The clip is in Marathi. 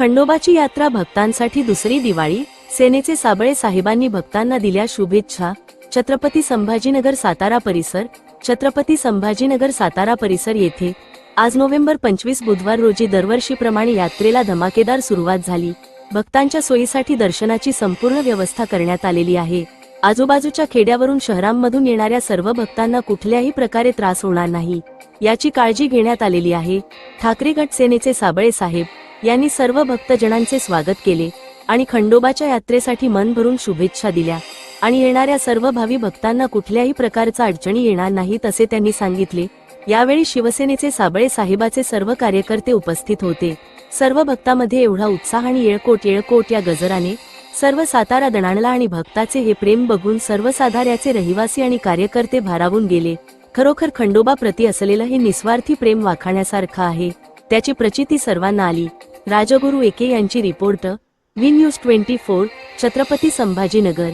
खंडोबाची यात्रा भक्तांसाठी दुसरी दिवाळी सेनेचे साबळे साहेबांनी भक्तांना दिल्या शुभेच्छा छत्रपती संभाजीनगर सातारा परिसर छत्रपती संभाजीनगर सातारा परिसर येथे आज नोव्हेंबर पंचवीस बुधवार रोजी दरवर्षीप्रमाणे यात्रेला धमाकेदार सुरुवात झाली. भक्तांच्या सोयीसाठी दर्शनाची संपूर्ण व्यवस्था करण्यात आलेली आहे. आजूबाजूच्या खेड्यावरून शहरांमधून येणाऱ्या सर्व भक्तांना कुठल्याही प्रकारे त्रास होणार नाही. याची काळजी घेण्यात आलेली आहे. ठाकरे गट सेनेचे साबळे साहेब यांनी सर्व भक्तजनांचे स्वागत केले आणि खंडोबाच्या यात्रेसाठी मन भरून शुभेच्छा दिल्या. आणि येणाऱ्या सर्व भावी भक्तांना कुठल्याही प्रकारचा अडचणी येणार नाहीत असे त्यांनी सांगितले. यावेळी शिवसेनेचे साबळे साहेबाचे सर्व कार्यकर्ते उपस्थित होते. सर्व भक्तामध्ये एवढा उत्साह आणि येळकोट येळकोट या गजराने सर्व सातारा दणाणला आणि भक्ताचे हे प्रेम बघून सर्वसाधाऱ्याचे रहिवासी आणि कार्यकर्ते भारावून गेले. खरोखर खंडोबा प्रती असलेलं हे निस्वार्थी प्रेम वाखाण्यासारखं आहे. त्याची प्रचिती सर्वांना आली. राजगुरू एके यांची report. V news twenty four Chhatrapati Sambhajinagar.